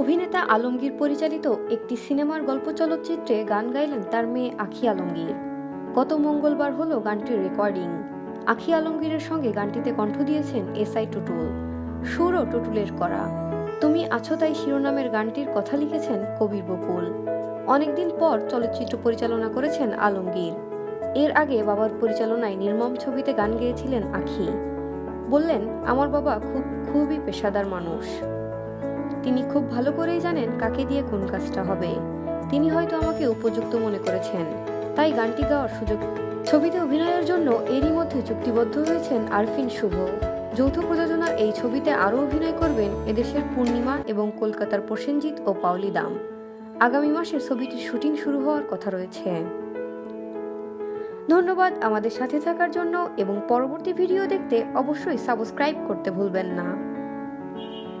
অভিনেতা আলমগীর পরিচালিত একটি সিনেমার গল্প চলচ্চিত্রে গান গাইলেন তার মেয়ে আখি আলমগীর। গত মঙ্গলবার হলো গানটির রেকর্ডিং। আখি আলমগীরের সঙ্গে গানটিতে কণ্ঠ দিয়েছেন এস আই টুটুল। সুরও টুটুলের করা। তুমি আছো তাই শিরোনামের গানটির কথা লিখেছেন কবির বকুল। অনেকদিন পর চলচ্চিত্র পরিচালনা করেছেন আলমগীর। এর আগে বাবার পরিচালনায় নির্মম ছবিতে গান গেয়েছিলেন আখি। বললেন, আমার বাবা খুব, খুবই পেশাদার মানুষ। তিনি খুব ভালো করেই জানেন কাকে দিয়ে কোন কাজটা হবে। তিনি হয়তো আমাকে উপযুক্ত মনে করেছেন। তাই গানটি গাওয়ার সুযোগ ছবিতে অভিনয়ের জন্য এরই মধ্যে চুক্তিবদ্ধ হয়েছেন আরফিন শুভ। যৌথ প্রযোজনা এই ছবিতে আরও অভিনয় করবেন এদেশের পূর্ণিমা এবং কলকাতার প্রসেনজিৎ ও পাওলি দাম। আগামী মাসে ছবিটির শুটিং শুরু হওয়ার কথা রয়েছে। ধন্যবাদ আমাদের সাথে থাকার জন্য এবং পরবর্তী ভিডিও দেখতে অবশ্যই সাবস্ক্রাইব করতে ভুলবেন না।